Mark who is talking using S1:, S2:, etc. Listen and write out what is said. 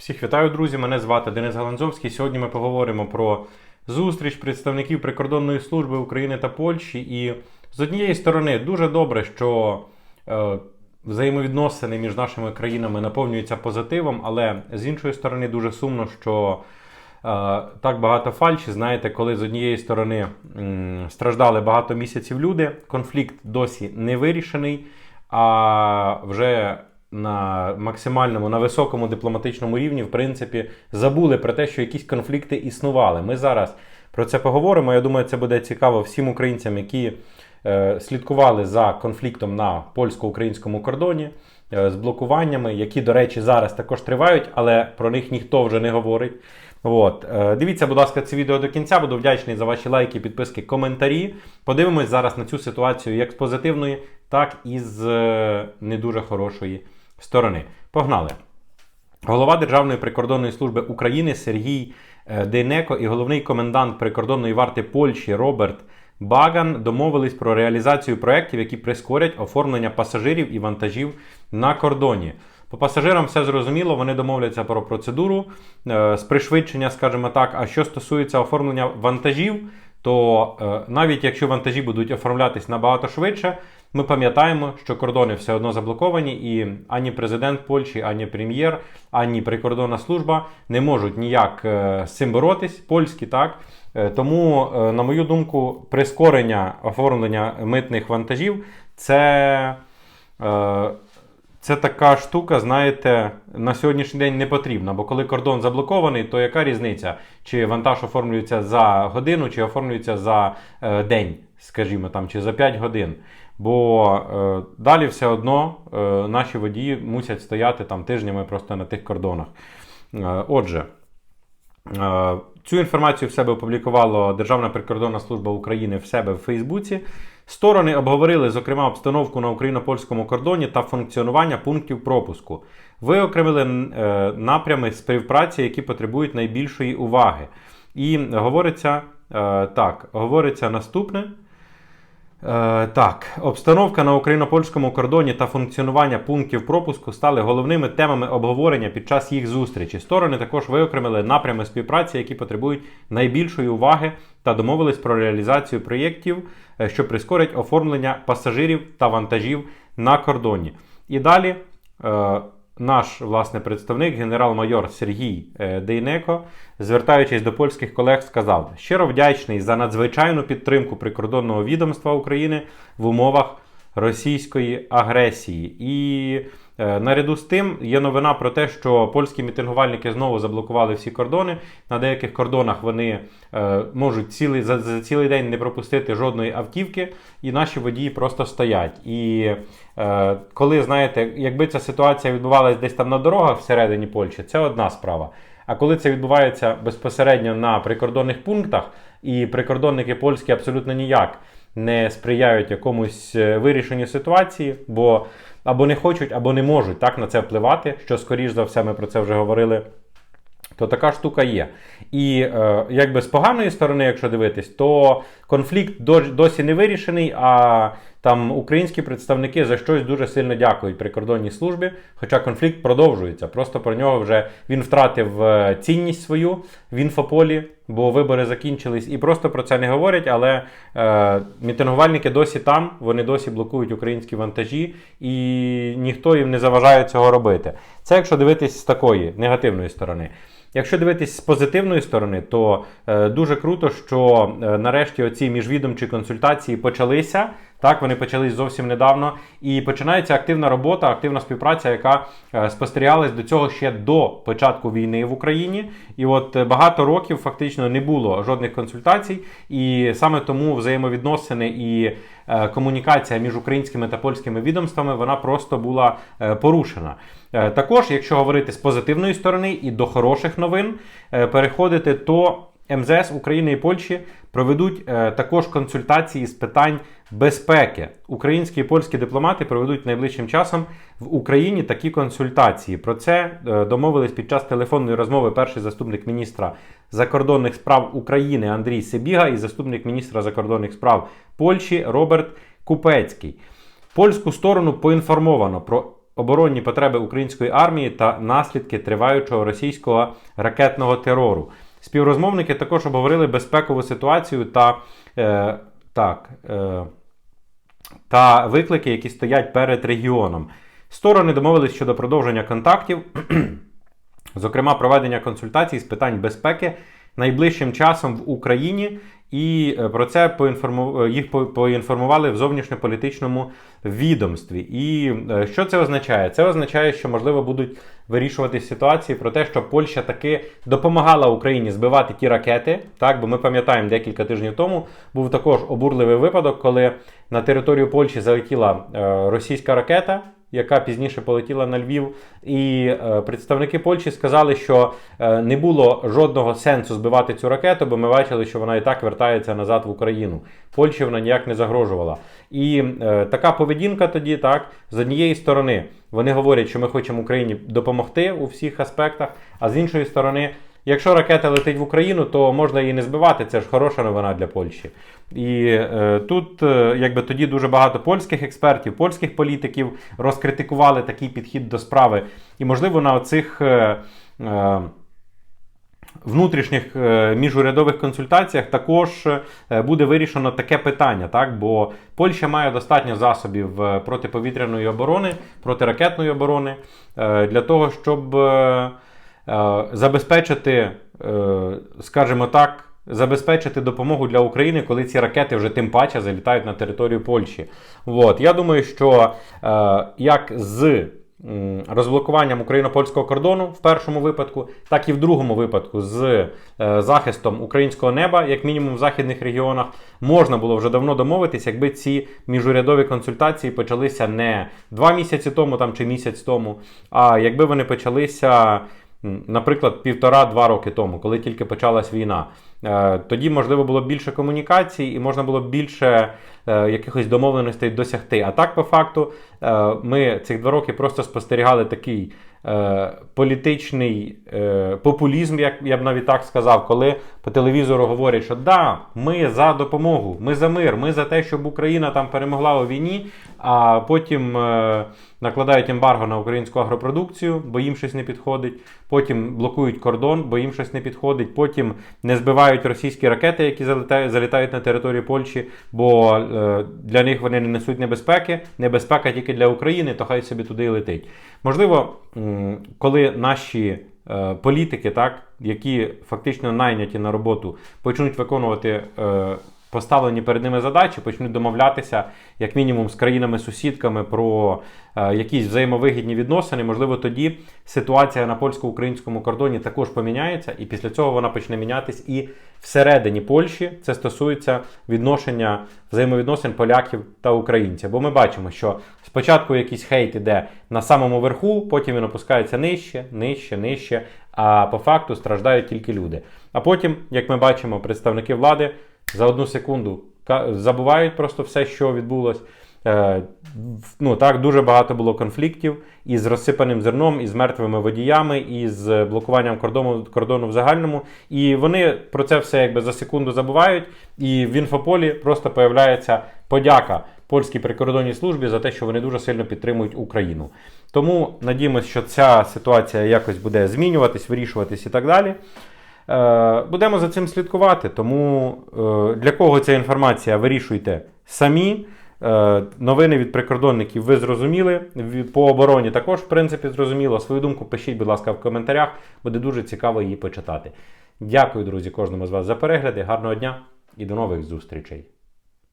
S1: Всіх вітаю, друзі! Мене звати Денис Галанзовський. Сьогодні ми поговоримо про зустріч представників прикордонної служби України та Польщі. І з однієї сторони, дуже добре, що е, взаємовідносини між нашими країнами наповнюються позитивом, але з іншої сторони, дуже сумно, що е, так багато фальші. Знаєте, коли з однієї сторони м, страждали багато місяців люди, конфлікт досі не вирішений, а вже на максимальному, на високому дипломатичному рівні, в принципі, забули про те, що якісь конфлікти існували. Ми зараз про це поговоримо. Я думаю, це буде цікаво всім українцям, які е, слідкували за конфліктом на польсько-українському кордоні. е, З блокуваннями, які, до речі, зараз також тривають, але про них ніхто вже не говорить. От. Е, Дивіться, будь ласка, це відео до кінця. Буду вдячний за ваші лайки, підписки, коментарі. Подивимось зараз на цю ситуацію як з позитивної, так і з е, не дуже хорошої сторони. Погнали! Голова Державної прикордонної служби України Сергій е, Дейнеко і головний комендант прикордонної варти Польщі Роберт Баган домовились про реалізацію проєктів, які прискорять оформлення пасажирів і вантажів на кордоні. По пасажирам все зрозуміло, вони домовляться про процедуру е, з пришвидшення, скажімо так. А що стосується оформлення вантажів, то е, навіть якщо вантажі будуть оформлятись набагато швидше, ми пам'ятаємо, що кордони все одно заблоковані, і ані президент Польщі, ані прем'єр, ані прикордонна служба не можуть ніяк е, з цим боротись, польські так. Е, Тому, е, на мою думку, прискорення оформлення митних вантажів це. це така штука, знаєте, на сьогоднішній день не потрібна, бо коли кордон заблокований, то яка різниця, чи вантаж оформлюється за годину, чи оформлюється за день, скажімо там, чи за 5 годин. Бо е, далі все одно е, наші водії мусять стояти там тижнями просто на тих кордонах. Е, отже, Е, Цю інформацію в себе опублікувала Державна прикордонна служба України в себе в Фейсбуці. Сторони обговорили, зокрема, обстановку на україно-польському кордоні та функціонування пунктів пропуску. Виокремили е, напрями співпраці, які потребують найбільшої уваги. І говориться е, так: говориться наступне. Е, так, обстановка на україно-польському кордоні та функціонування пунктів пропуску стали головними темами обговорення під час їх зустрічі. Сторони також виокремили напрями співпраці, які потребують найбільшої уваги, та домовились про реалізацію проєктів, е, що прискорять оформлення пасажирів та вантажів на кордоні. І далі. Наш власне представник, генерал-майор Сергій е, Дейнеко, звертаючись до польських колег, сказав: щиро вдячний за надзвичайну підтримку прикордонного відомства України в умовах російської агресії. І наряду з тим є новина про те, що польські мітингувальники знову заблокували всі кордони. На деяких кордонах вони е, можуть цілий, за, за цілий день не пропустити жодної автівки, і наші водії просто стоять. І е, коли знаєте, якби ця ситуація відбувалася десь там на дорогах всередині Польщі, це одна справа. А коли це відбувається безпосередньо на прикордонних пунктах, і прикордонники польські абсолютно ніяк не сприяють якомусь е, вирішенню ситуації, бо або не хочуть, або не можуть так на це впливати. Що скоріш за все, ми про це вже говорили. То така штука є. І е, якби з поганої сторони, якщо дивитись, то конфлікт до- досі не вирішений, а там українські представники за щось дуже сильно дякують прикордонній службі, хоча конфлікт продовжується. Просто про нього вже він втратив е, цінність свою в інфополі, бо вибори закінчились, і просто про це не говорять. Але е, мітингувальники досі там, вони досі блокують українські вантажі, і ніхто їм не заважає цього робити. Це якщо дивитись з такої негативної сторони. Якщо дивитись з позитивної сторони, то е, дуже круто, що е, нарешті оці міжвідомчі консультації почалися. Так, вони почались зовсім недавно, і починається активна робота, активна співпраця, яка е, спостерігалась до цього ще до початку війни в Україні. І от е, багато років фактично не було жодних консультацій, і саме тому взаємовідносини і е, комунікація між українськими та польськими відомствами вона просто була е, порушена. Е, Також, якщо говорити з позитивної сторони і до хороших новин переходити, то МЗС України і Польщі проведуть е, також консультації з питань безпеки. Українські і польські дипломати проведуть найближчим часом в Україні такі консультації. Про це е, домовились під час телефонної розмови перший заступник міністра закордонних справ України Андрій Себіга і заступник міністра закордонних справ Польщі Роберт Купецький. Польську сторону поінформовано про оборонні потреби української армії та наслідки триваючого російського ракетного терору. Співрозмовники також обговорили безпекову ситуацію та, е, так, е, та виклики, які стоять перед регіоном. Сторони домовились щодо продовження контактів, зокрема проведення консультацій з питань безпеки найближчим часом в Україні. І е, про це поінформу... е, їх поінформували в зовнішньополітичному відомстві. І е, що це означає? Це означає, що можливо будуть вирішувати ситуації про те, що Польща таки допомагала Україні збивати ті ракети. Так, бо ми пам'ятаємо, декілька тижнів тому був також обурливий випадок, коли на територію Польщі залетіла російська ракета яка пізніше полетіла на Львів. І е, представники Польщі сказали, що е, не було жодного сенсу збивати цю ракету, бо ми бачили, що вона і так вертається назад в Україну. Польщі вона ніяк не загрожувала. І е, така поведінка тоді, так, з однієї сторони, вони говорять, що ми хочемо Україні допомогти у всіх аспектах, а з іншої сторони. Якщо ракета летить в Україну, то можна її не збивати. Це ж хороша новина для Польщі. І е, тут, е, якби тоді дуже багато польських експертів, польських політиків розкритикували такий підхід до справи. І, можливо, на оцих. Е, е, Внутрішніх е, міжурядових консультаціях також е, буде вирішено таке питання, так бо Польща має достатньо засобів е, протиповітряної оборони, протиракетної оборони для того, щоб забезпечити, е, скажімо так, забезпечити допомогу для України, коли ці ракети вже тим паче залітають на територію Польщі. От. Я думаю, що е, як з розблокуванням україно-польського кордону в першому випадку, так і в другому випадку з е, захистом українського неба, як мінімум в західних регіонах, можна було вже давно домовитись, якби ці міжурядові консультації почалися не два місяці тому там, чи місяць тому, а якби вони почалися. Наприклад, півтора-два роки тому, коли тільки почалась війна, Е, тоді можливо було більше комунікацій і можна було більше е, якихось домовленостей досягти. А так, по факту, е, ми цих два роки просто спостерігали такий політичний популізм, як я б навіть так сказав, коли по телевізору говорять, що да, ми за допомогу, ми за мир, ми за те, щоб Україна там перемогла у війні, а потім е, накладають ембарго на українську агропродукцію, бо їм щось не підходить. Потім блокують кордон, бо їм щось не підходить. Потім не збивають російські ракети, які залітають, на територію Польщі, бо е, для них вони не несуть небезпеки. Небезпека тільки для України, то хай собі туди і летить. Можливо, коли наші е, політики, так, які фактично найняті на роботу, почнуть виконувати. Е, Поставлені перед ними задачі, почнуть домовлятися, як мінімум, з країнами-сусідками про е, якісь взаємовигідні відносини. Можливо, тоді ситуація на польсько-українському кордоні також поміняється, і після цього вона почне мінятись і всередині Польщі. Це стосується відношення взаємовідносин поляків та українців. Бо ми бачимо, що спочатку якийсь хейт іде на самому верху, потім він опускається нижче, нижче, нижче. А по факту страждають тільки люди. А потім, як ми бачимо, представники влади за одну секунду забувають просто все, що відбулось. Е, ну, так, дуже багато було конфліктів із розсипаним зерном, із мертвими водіями, із блокуванням кордону, кордону в загальному. І вони про це все якби за секунду забувають. І в інфополі просто появляється подяка польській прикордонній службі за те, що вони дуже сильно підтримують Україну. Тому надіємося, що ця ситуація якось буде змінюватись, вирішуватись і так далі. Е, Будемо за цим слідкувати, тому е, для кого ця інформація вирішуйте самі. Е, Новини від прикордонників ви зрозуміли. По обороні також, в принципі, зрозуміло. Свою думку пишіть, будь ласка, в коментарях. Буде дуже цікаво її почитати. Дякую, друзі, кожному з вас за перегляди. Гарного дня і до нових зустрічей.